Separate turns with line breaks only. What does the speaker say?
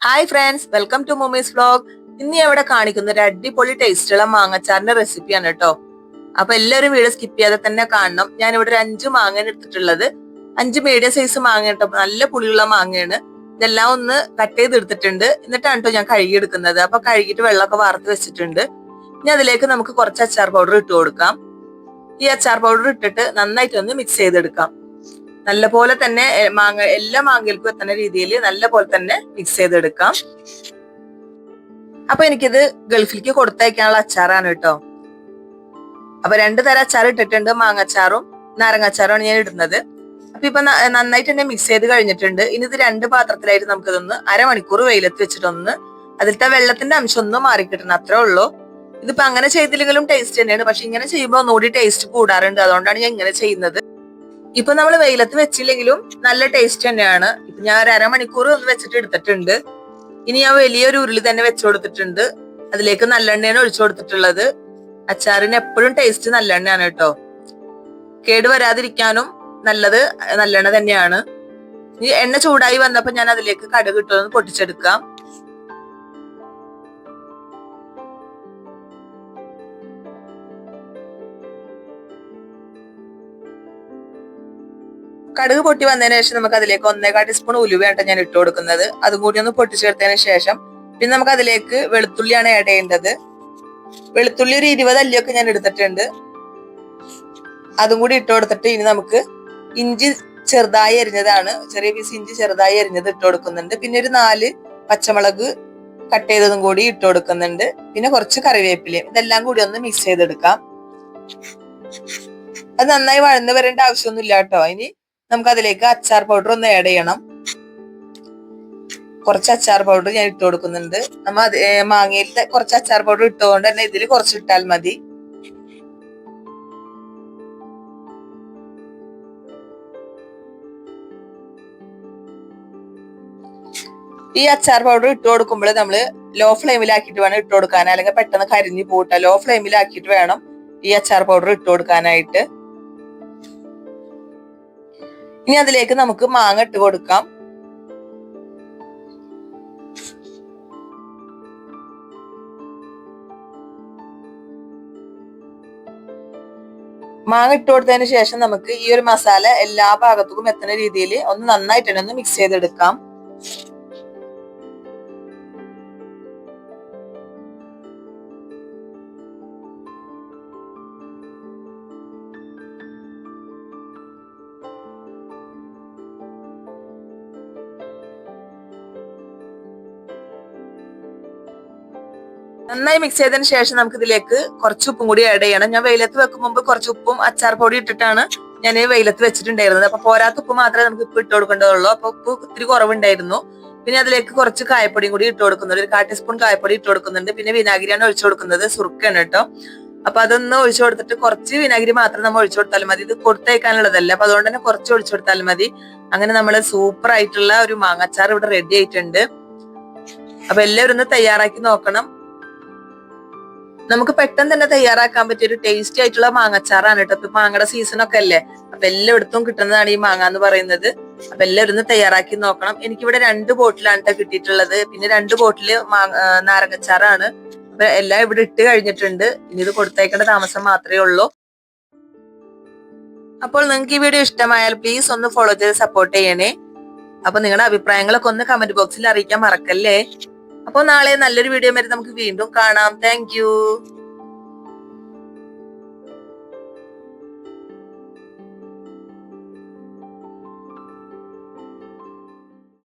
Hi friends welcome to mommy's vlog ഇന്ന് അവിടെ കാണിക്കുന്ന ഒരു അടിപൊളി ടേസ്റ്റുള്ള മാങ്ങച്ചാറിന്റെ റെസിപ്പിയാണ് കേട്ടോ. അപ്പൊ എല്ലാവരും വീഡിയോ സ്കിപ്പ് ചെയ്യാതെ തന്നെ കാണണം. ഞാൻ ഇവിടെ ഒരു അഞ്ച് മാങ്ങ എടുത്തിട്ടുള്ളത്. അഞ്ച് മീഡിയം സൈസ് മാങ്ങ കേട്ടോ. നല്ല പുളിയുള്ള മാങ്ങയാണ്. ഇതെല്ലാം ഒന്ന് കട്ട് ചെയ്ത് എടുത്തിട്ടുണ്ട്. എന്നിട്ടാണ് കേട്ടോ ഞാൻ കഴുകി എടുക്കുന്നത്. അപ്പൊ കഴുകിയിട്ട് വെള്ളമൊക്കെ വാർത്ത് വെച്ചിട്ടുണ്ട്. ഇനി അതിലേക്ക് നമുക്ക് കുറച്ച് അച്ചാർ പൗഡർ ഇട്ട് കൊടുക്കാം. ഈ അച്ചാർ പൗഡർ ഇട്ടിട്ട് നന്നായിട്ട് ഒന്ന് മിക്സ് ചെയ്തെടുക്കാം. നല്ല പോലെ തന്നെ മാങ്ങ എല്ലാ മാങ്ങയിൽക്കും എത്തുന്ന രീതിയിൽ നല്ല പോലെ തന്നെ മിക്സ് ചെയ്തെടുക്കാം. അപ്പൊ എനിക്കിത് ഗൾഫിലേക്ക് കൊടുത്തയക്കാനുള്ള അച്ചാറാണ് കേട്ടോ. അപ്പൊ രണ്ട് തരം അച്ചാർ ഇട്ടിട്ടുണ്ട് മാങ്ങച്ചാറും നാരങ്ങാച്ചാറുമാണ് ഞാൻ ഇടുന്നത്. അപ്പൊ ഇപ്പൊ നന്നായിട്ട് തന്നെ മിക്സ് ചെയ്ത് കഴിഞ്ഞിട്ടുണ്ട്. ഇനി ഇത് രണ്ട് പാത്രത്തിലായിട്ട് നമുക്കിതൊന്ന് അരമണിക്കൂർ വെയിലത്ത് വെച്ചിട്ടൊന്ന് അതിലത്തെ വെള്ളത്തിന്റെ അംശം ഒന്ന് മാറിക്കിട്ടണം അത്രേ ഉള്ളൂ. ഇതിപ്പോ അങ്ങനെ ചെയ്തില്ലെങ്കിലും ടേസ്റ്റ് തന്നെയാണ്. പക്ഷെ ഇങ്ങനെ ചെയ്യുമ്പോൾ ഒന്നുകൂടി ടേസ്റ്റ് കൂടാറുണ്ട്. അതുകൊണ്ടാണ് ഞാൻ ഇങ്ങനെ ചെയ്യുന്നത്. ഇപ്പൊ നമ്മൾ വെയിലത്ത് വെച്ചില്ലെങ്കിലും നല്ല ടേസ്റ്റ് തന്നെയാണ്. ഇപ്പൊ ഞാൻ ഒരു അരമണിക്കൂർ ഒന്ന് വെച്ചിട്ട് എടുത്തിട്ടുണ്ട്. ഇനി ഞാൻ വലിയൊരു ഉരുളി തന്നെ വെച്ചു കൊടുത്തിട്ടുണ്ട്. അതിലേക്ക് നല്ലെണ്ണയാണ് ഒഴിച്ചു കൊടുത്തിട്ടുള്ളത്. അച്ചാറിന് എപ്പോഴും ടേസ്റ്റ് നല്ലെണ്ണയാണ് കേട്ടോ. കേട് വരാതിരിക്കാനും നല്ലത് നല്ലെണ്ണ തന്നെയാണ്. ഈ എണ്ണ ചൂടായി വന്നപ്പോ ഞാൻ അതിലേക്ക് കടുക് ഇട്ടൊന്ന് പൊട്ടിച്ചെടുക്കാം. കടുക് പൊട്ടി വന്നതിന് ശേഷം നമുക്ക് അതിലേക്ക് ഒന്നേകാൽ ടീസ്പൂൺ ഉലുവയാണ് ഞാൻ ഇട്ട് കൊടുക്കുന്നത്. അതും കൂടി ഒന്ന് പൊട്ടിച്ചെടുത്തതിന് ശേഷം പിന്നെ നമുക്ക് അതിലേക്ക് വെളുത്തുള്ളിയാണ് ആഡ് ചെയ്യേണ്ടത്. വെളുത്തുള്ളി ഒരു ഇരുപത് അല്ലിയൊക്കെ ഞാൻ എടുത്തിട്ടുണ്ട്. അതും കൂടി ഇട്ട് കൊടുത്തിട്ട് ഇനി നമുക്ക് ഇഞ്ചി ചെറുതായി അരിഞ്ഞതാണ്. ചെറിയ പീസ് ഇഞ്ചി ചെറുതായി അരിഞ്ഞത് ഇട്ട് കൊടുക്കുന്നുണ്ട്. പിന്നെ ഒരു നാല് പച്ചമുളക് കട്ട് ചെയ്തതും കൂടി ഇട്ട് കൊടുക്കുന്നുണ്ട്. പിന്നെ കുറച്ച് കറിവേപ്പിലയും ഇതെല്ലാം കൂടി ഒന്ന് മിക്സ് ചെയ്തെടുക്കാം. അത് നന്നായി വഴന്ന് വരേണ്ട ആവശ്യമൊന്നുമില്ല കേട്ടോ ഇനി നമുക്ക് അതിലേക്ക് അച്ചാർ പൗഡർ ഒന്ന് ആഡ് ചെയ്യണം. കുറച്ച് അച്ചാർ പൗഡർ ഞാൻ ഇട്ട് കൊടുക്കുന്നുണ്ട്. നമ്മ മാങ്ങയിലത്തെ കുറച്ച് അച്ചാർ പൗഡർ ഇട്ടുകൊണ്ട് തന്നെ ഇതിൽ കുറച്ച് ഇട്ടാൽ മതി. ഈ അച്ചാർ പൗഡർ ഇട്ട് കൊടുക്കുമ്പോൾ നമ്മൾ ലോ ഫ്ലെയിമിലാക്കിയിട്ട് വേണം ഇട്ട് കൊടുക്കാൻ അല്ലെങ്കിൽ പെട്ടെന്ന് കരിഞ്ഞു പോട്ടെ ലോ ഫ്ലെയിമിലാക്കിയിട്ട് വേണം ഈ അച്ചാർ പൗഡർ ഇട്ട് കൊടുക്കാനായിട്ട്. ഇനി അതിലേക്ക് നമുക്ക് മാങ്ങ ഇട്ട് കൊടുക്കാം. മാങ്ങ ഇട്ട് കൊടുത്തതിന് ശേഷം നമുക്ക് ഈ ഒരു മസാല എല്ലാ ഭാഗത്തും എത്തുന്ന രീതിയിൽ ഒന്ന് നന്നായിട്ട് തന്നെ ഒന്ന് മിക്സ് ചെയ്തെടുക്കാം. നന്നായി മിക്സ് ചെയ്തതിന് ശേഷം നമുക്ക് ഇതിലേക്ക് കുറച്ച് ഉപ്പും കൂടി ആഡ് ചെയ്യണം. ഞാൻ വെയിലത്ത് വെക്കും മുമ്പ് കുറച്ച് ഉപ്പും അച്ചാർ പൊടി ഇട്ടിട്ടാണ് ഞാൻ വെയിലത്ത് വെച്ചിട്ടുണ്ടായിരുന്നത്. അപ്പൊ പോരാത്ത ഉപ്പ് മാത്രമേ നമുക്ക് ഇപ്പൊ ഇട്ട് കൊടുക്കേണ്ടതുള്ളൂ. അപ്പൊ ഉപ്പ് ഇത്തിരി കുറവുണ്ടായിരുന്നു. പിന്നെ അതിലേക്ക് കുറച്ച് കായപ്പൊടിയും കൂടി ഇട്ട് കൊടുക്കുന്നുണ്ട്. ഒരു കാ ടീസ്പൂൺ കായപ്പൊടി ഇട്ട് കൊടുക്കുന്നുണ്ട്. പിന്നെ വിനാഗിരിയാണ് ഒഴിച്ചു കൊടുക്കുന്നത്. സുർക്കാണ് കേട്ടോ. അപ്പൊ അതൊന്ന് ഒഴിച്ചു കൊടുത്തിട്ട് കുറച്ച് വിനാഗിരി മാത്രം നമ്മൾ ഒഴിച്ചു കൊടുത്താലും മതി. ഇത് കൊടുത്തേക്കാനുള്ളതല്ല അപ്പൊ അതുകൊണ്ട് തന്നെ കുറച്ച് ഒഴിച്ചു കൊടുത്താലും മതി. അങ്ങനെ നമ്മൾ സൂപ്പർ ആയിട്ടുള്ള ഒരു മാങ്ങാച്ചാർ ഇവിടെ റെഡി ആയിട്ടുണ്ട്. അപ്പൊ എല്ലാവരും ഒന്ന് തയ്യാറാക്കി നോക്കണം. നമുക്ക് പെട്ടെന്ന് തന്നെ തയ്യാറാക്കാൻ പറ്റിയ ഒരു ടേസ്റ്റി ആയിട്ടുള്ള മാങ്ങച്ചാറാണ് കേട്ടോ. ഇപ്പൊ മാങ്ങയുടെ സീസൺ ഒക്കെ അല്ലേ? അപ്പൊ എല്ലായിടത്തും കിട്ടുന്നതാണ് ഈ മാങ്ങ എന്ന് പറയുന്നത്. അപ്പൊ എല്ലാവരും ഒന്ന് തയ്യാറാക്കി നോക്കണം. എനിക്കിവിടെ രണ്ട് ബോട്ടിലാണ് കേട്ടോ കിട്ടിയിട്ടുള്ളത്. പിന്നെ രണ്ട് ബോട്ടിൽ നാരങ്ങച്ചാറാണ്. അപ്പൊ എല്ലാം ഇവിടെ ഇട്ട് കഴിഞ്ഞിട്ടുണ്ട്. ഇനി ഇത് കൊടുത്തേക്കേണ്ട താമസം മാത്രമേ ഉള്ളൂ. അപ്പോൾ നിങ്ങൾക്ക് ഈ വീഡിയോ ഇഷ്ടമായാൽ പ്ലീസ് ഒന്ന് ഫോളോ ചെയ്ത് സപ്പോർട്ട് ചെയ്യണേ. അപ്പൊ നിങ്ങളുടെ അഭിപ്രായങ്ങളൊക്കെ ഒന്ന് കമന്റ് ബോക്സിൽ അറിയിക്കാൻ മറക്കല്ലേ? അപ്പോൾ നാളെ നല്ലൊരു വീഡിയോ വരെ നമുക്ക് വീണ്ടും കാണാം. താങ്ക്